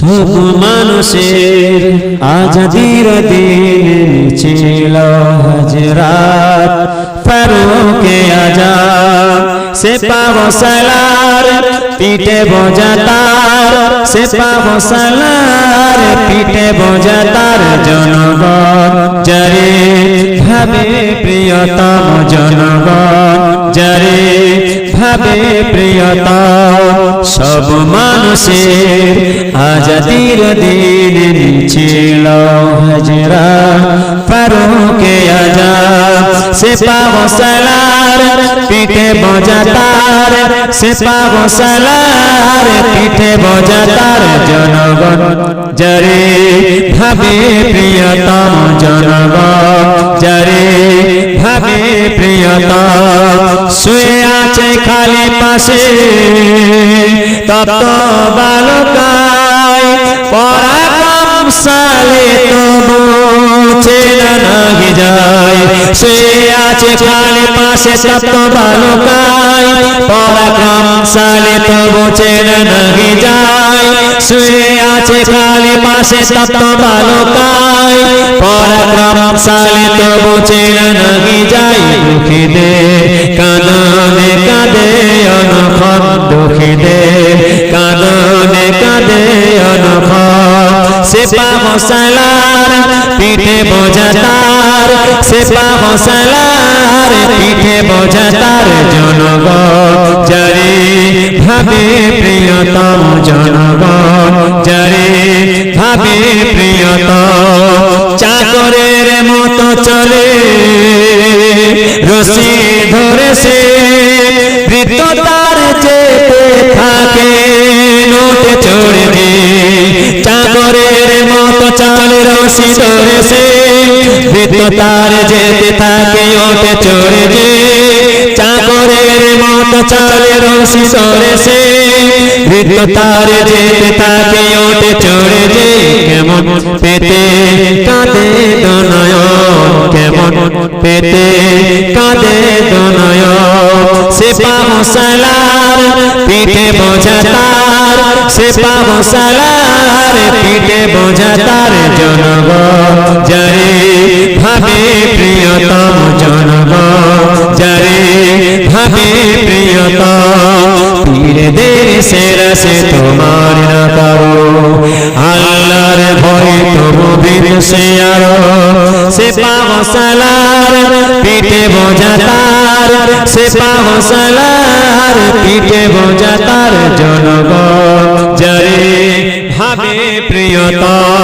সব মানুষের আজাদির দিন ছিল হজরাত ফারুকে আজাদ। সে পাবসালার পিঠে বজাতার সে পাবসালার পিঠে বজাতার জনগণ। যারে ভাবে প্রিয়তম ভাবে প্রিয়তম সব মানুষের আজাদির দিন ছিল। হজরা ফারুকে আজাদ সে পাবসালার পিঠে বজাতার সে পাবসালার পিঠে বজাতার জনগণ। যারে ভাবে প্রিয়তম জনগণ, যারে ভাবে প্রিয়তম শুয়ে আছে খালি পাশে। তত বালকায় পরাক্রম সালে তবু ছেড়ে নাহি যায়। শুয়ে আছে খালি পাশে তত বালকায় পরাক্রম সালে তবু ছেড়ে যায়। শুয়ে আছে খালি পাশে তত বালকায়। পরাক্রম সালে তবু ছেড়ে নাহি যায় দুঃখী দে কাননে কাঁদে অনখন দুঃখী দে কাননে কাঁদে অনখন সে পাবসালার পিঠে বোঝাতার সে পাবসালার পিঠে প্রিয়তম জনগণ, যারে ভাবে প্রিয়তম, চাকরের মতো চলে। রশি ধরে সে বৃত্ত তার যেতে থাকে নোটে চড়বে। চাকরের মতো চলে রশি ধরে সে বৃত্ত যেতে থাকে ওটে চড়বে। চাকরের মতো চলে রশি ধরে সে তার যেতে থাকে ওটে চড়বে কেমন পেতে। কাঁদে দনয়ন, কেমন পেতে। কাঁদে দনয়ন, সে পামসালার পিঠে বোঝাতার সে পামসালার পিঠে বোঝাতার জনগণ। যারে ভাবে পীরদের সেরা সে তোমার না পারো আল্লাহর ভয় তবু বীর আর। সে পামসালার পিঠে বোঝাতার সে পামসালার পিঠে বোঝাতার জনগণ। যারে ভাবে প্রিয়তম